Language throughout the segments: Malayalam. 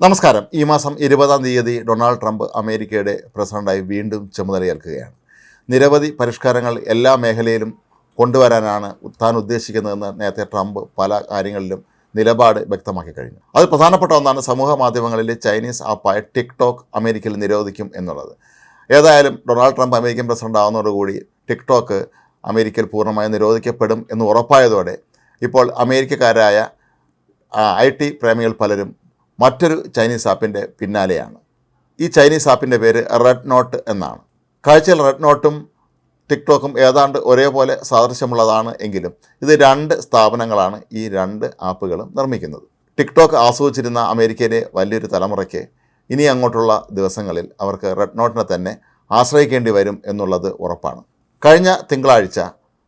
നമസ്കാരം. ഈ മാസം ഇരുപതാം തീയതി ഡൊണാൾഡ് ട്രംപ് അമേരിക്കയുടെ പ്രസിഡന്റായി വീണ്ടും ചുമതലയേൽക്കുകയാണ്. നിരവധി പരിഷ്കാരങ്ങൾ എല്ലാ മേഖലയിലും കൊണ്ടുവരാനാണ് താൻ ഉദ്ദേശിക്കുന്നതെന്ന് നേരത്തെ ട്രംപ് പല കാര്യങ്ങളിലും നിലപാട് വ്യക്തമാക്കി കഴിഞ്ഞു. അത് പ്രധാനപ്പെട്ട ഒന്നാണ് സമൂഹ മാധ്യമങ്ങളിൽ ചൈനീസ് ആപ്പായ ടിക്ടോക്ക് അമേരിക്കയിൽ നിരോധിക്കും എന്നുള്ളത്. ഏതായാലും Donald Trump American president ആവുന്നതോടുകൂടി TikTok അമേരിക്കയിൽ പൂർണമായും നിരോധിക്കപ്പെടും എന്ന് ഉറപ്പായതോടെ ഇപ്പോൾ അമേരിക്കക്കാരായ ഐ ടി പ്രേമികൾ പലരും മറ്റൊരു ചൈനീസ് ആപ്പിന്റെ പിന്നാലെയാണ്. ഈ ചൈനീസ് ആപ്പിന്റെ പേര് റെഡ് നോട്ട് എന്നാണ്. കാഴ്ചയിൽ റെഡ് നോട്ടും ടിക്ടോക്കും ഏതാണ്ട് ഒരേപോലെ സാദൃശ്യമുള്ളതാണ് എങ്കിലും ഇത് രണ്ട് സ്ഥാപനങ്ങളാണ് ഈ രണ്ട് ആപ്പുകളും നിർമ്മിക്കുന്നത്. ടിക്ടോക്ക് ആസ്വദിച്ചിരുന്ന അമേരിക്കയിലെ വലിയൊരു തലമുറയ്ക്ക് ഇനി അങ്ങോട്ടുള്ള ദിവസങ്ങളിൽ അവർക്ക് റെഡ് നോട്ടിനെ തന്നെ ആശ്രയിക്കേണ്ടി വരും എന്നുള്ളത് ഉറപ്പാണ്. കഴിഞ്ഞ തിങ്കളാഴ്ച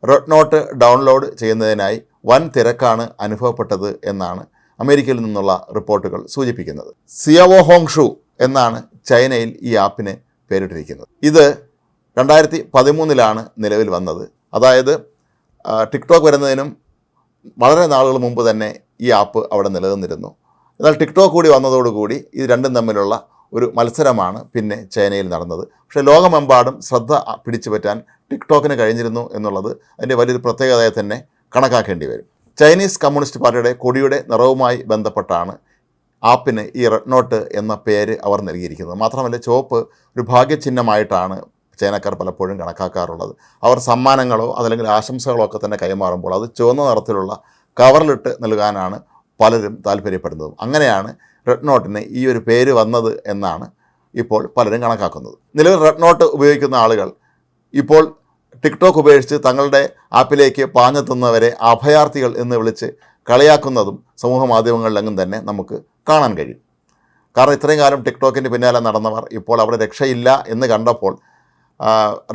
റെഡ് നോട്ട് ഡൗൺലോഡ് ചെയ്യുന്നതിനായി വൻ തിരക്കാണ് അനുഭവപ്പെട്ടത് എന്നാണ് അമേരിക്കയിൽ നിന്നുള്ള റിപ്പോർട്ടുകൾ സൂചിപ്പിക്കുന്നത്. സിയാവോ ഹോങ് ഷു എന്നാണ് ചൈനയിൽ ഈ ആപ്പിന് പേരിട്ടിരിക്കുന്നത്. ഇത് രണ്ടായിരത്തി പതിമൂന്നിലാണ് നിലവിൽ വന്നത്. അതായത് ടിക്ടോക്ക് വരുന്നതിനും വളരെ നാളുകൾ മുമ്പ് തന്നെ ഈ ആപ്പ് അവിടെ നിലനിന്നിരുന്നു. എന്നാൽ ടിക്ടോക്ക് കൂടി വന്നതോടുകൂടി ഇത് രണ്ടും തമ്മിലുള്ള ഒരു മത്സരമാണ് പിന്നെ ചൈനയിൽ നടന്നത്. പക്ഷേ ലോകമെമ്പാടും ശ്രദ്ധ പിടിച്ചു പറ്റാൻ ടിക്ടോക്കിന് കഴിഞ്ഞിരുന്നു എന്നുള്ളത് അതിന്റെ വലിയൊരു പ്രത്യേകതയെ തന്നെ കണക്കാക്കേണ്ടി വരും. ചൈനീസ് കമ്മ്യൂണിസ്റ്റ് പാർട്ടിയുടെ കൊടിയുടെ നിറവുമായി ബന്ധപ്പെട്ടാണ് ആപ്പിന് ഈ റെഡ് നോട്ട് എന്ന പേര് അവർ നൽകിയിരിക്കുന്നത്. മാത്രമല്ല ചുവപ്പ് ഒരു ഭാഗ്യചിഹ്നമായിട്ടാണ് ചൈനക്കാർ പലപ്പോഴും കണക്കാക്കാറുള്ളത്. അവർ സമ്മാനങ്ങളോ അതല്ലെങ്കിൽ ആശംസകളോ ഒക്കെ തന്നെ കൈമാറുമ്പോൾ അത് ചുവന്ന നിറത്തിലുള്ള കവറിലിട്ട് നൽകാനാണ് പലരും താല്പര്യപ്പെടുന്നതും. അങ്ങനെയാണ് റെഡ് നോട്ടിന് ഈ ഒരു പേര് വന്നത് എന്നാണ് ഇപ്പോൾ പലരും കണക്കാക്കുന്നത്. നിലവിൽ റെഡ് നോട്ട് ഉപയോഗിക്കുന്ന ആളുകൾ ഇപ്പോൾ ടിക്ടോക്ക് ഉപേക്ഷിച്ച് തങ്ങളുടെ ആപ്പിലേക്ക് പാഞ്ഞെത്തുന്നവരെ അഭയാർത്ഥികൾ എന്ന് വിളിച്ച് കളിയാക്കുന്നതും സമൂഹ മാധ്യമങ്ങളിലെങ്ങും തന്നെ നമുക്ക് കാണാൻ കഴിയും. കാരണം ഇത്രയും കാലം ടിക്ടോക്കിന്റെ പിന്നാലെ നടന്നവർ ഇപ്പോൾ അവിടെ രക്ഷയില്ല എന്ന് കണ്ടപ്പോൾ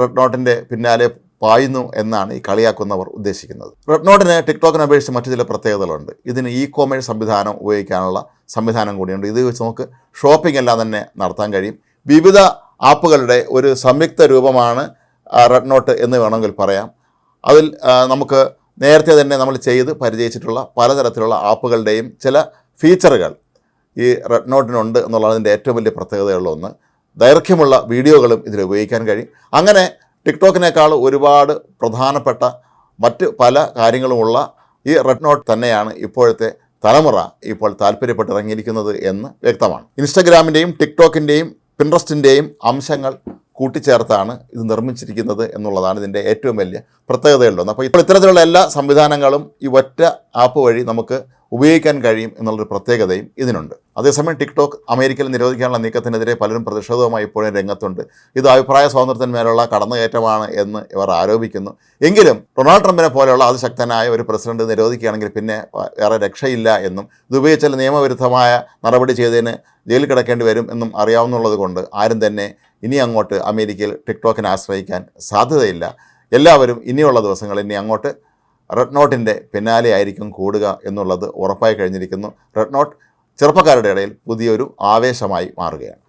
റെഡ് നോട്ടിന്റെ പിന്നാലെ പായുന്നു എന്നാണ് ഈ കളിയാക്കുന്നവർ ഉദ്ദേശിക്കുന്നത്. റെഡ് നോട്ടിന് ടിക്ടോക്കിനെ അപേക്ഷിച്ച് മറ്റു ചില പ്രത്യേകതകളുണ്ട്. ഇതിന് ഇ കോമേഴ്സ് സംവിധാനം ഉപയോഗിക്കാനുള്ള സംവിധാനം കൂടിയുണ്ട്. ഇത് വെച്ച് നമുക്ക് ഷോപ്പിംഗ് എല്ലാം തന്നെ നടത്താൻ കഴിയും. വിവിധ ആപ്പുകളുടെ ഒരു സംയുക്ത രൂപമാണ് റെഡ് നോട്ട് എന്ന് വേണമെങ്കിൽ പറയാം. അതിൽ നമുക്ക് നേരത്തെ തന്നെ നമ്മൾ ചെയ്ത് പരിചയിച്ചിട്ടുള്ള പലതരത്തിലുള്ള ആപ്പുകളുടെയും ചില ഫീച്ചറുകൾ ഈ റെഡ് നോട്ടിനുണ്ട് എന്നുള്ളതിന്റെ ഏറ്റവും വലിയ പ്രത്യേകതയുള്ള ഒന്ന്. ദൈർഘ്യമുള്ള വീഡിയോകളും ഇതിൽ ഉപയോഗിക്കാൻ കഴിയും. അങ്ങനെ ടിക്ടോക്കിനേക്കാൾ ഒരുപാട് പ്രധാനപ്പെട്ട മറ്റ് പല കാര്യങ്ങളുമുള്ള ഈ റെഡ് നോട്ട് തന്നെയാണ് ഇപ്പോഴത്തെ തലമുറ ഇപ്പോൾ താല്പര്യപ്പെട്ടിറങ്ങിയിരിക്കുന്നത് എന്ന് വ്യക്തമാണ്. ഇൻസ്റ്റഗ്രാമിന്റെയും ടിക്ടോക്കിന്റെയും പിൻട്രസ്റ്റിന്റെയും അംശങ്ങൾ കൂട്ടിച്ചേർത്താണ് ഇത് നിർമ്മിച്ചിരിക്കുന്നത് എന്നുള്ളതാണ് ഇതിന്റെ ഏറ്റവും വലിയ പ്രത്യേകതയുള്ളത്. അപ്പോൾ ഇത്തരത്തിലുള്ള എല്ലാ സംവിധാനങ്ങളും ഈ ഒറ്റ ആപ്പ് വഴി നമുക്ക് ഉപയോഗിക്കാൻ കഴിയും എന്നുള്ളൊരു പ്രത്യേകതയും ഇതിനുണ്ട്. അതേസമയം ടിക്ടോക്ക് അമേരിക്കയിൽ നിരോധിക്കാനുള്ള നീക്കത്തിനെതിരെ പലരും പ്രതിഷേധവുമായി ഇപ്പോഴും രംഗത്തുണ്ട്. ഇത് അഭിപ്രായ സ്വാതന്ത്ര്യത്തിന്മേലുള്ള കടന്നുകയറ്റമാണ് എന്ന് ഇവർ ആരോപിക്കുന്നു. എങ്കിലും ഡൊണാൾഡ് ട്രംപിനെ പോലെയുള്ള അതിശക്തനായ ഒരു പ്രസിഡന്റ് നിരോധിക്കുകയാണെങ്കിൽ പിന്നെ വേറെ രക്ഷയില്ല എന്നും ഇത് ഉപയോഗിച്ചാൽ നിയമവിരുദ്ധമായ നടപടി ചെയ്തതിന് ജയിലിൽ കിടക്കേണ്ടി വരും എന്നും അറിയാവുന്നുള്ളത് കൊണ്ട് ആരും തന്നെ ഇനി അങ്ങോട്ട് അമേരിക്കയിൽ ടിക്ടോക്കിനെ ആശ്രയിക്കാൻ സാധ്യതയില്ല. എല്ലാവരും ഇനിയുള്ള ദിവസങ്ങളിൽ ഇനി അങ്ങോട്ട് റെഡ് നോട്ടിന്റെ പിന്നാലെ ആയിരിക്കും കൂടുക എന്നുള്ളത് ഉറപ്പായി കഴിഞ്ഞിരിക്കുന്നു. റെഡ് നോട്ട് ചെറുപ്പക്കാരുടെ ഇടയിൽ പുതിയൊരു ആവേശമായി മാറുകയാണ്.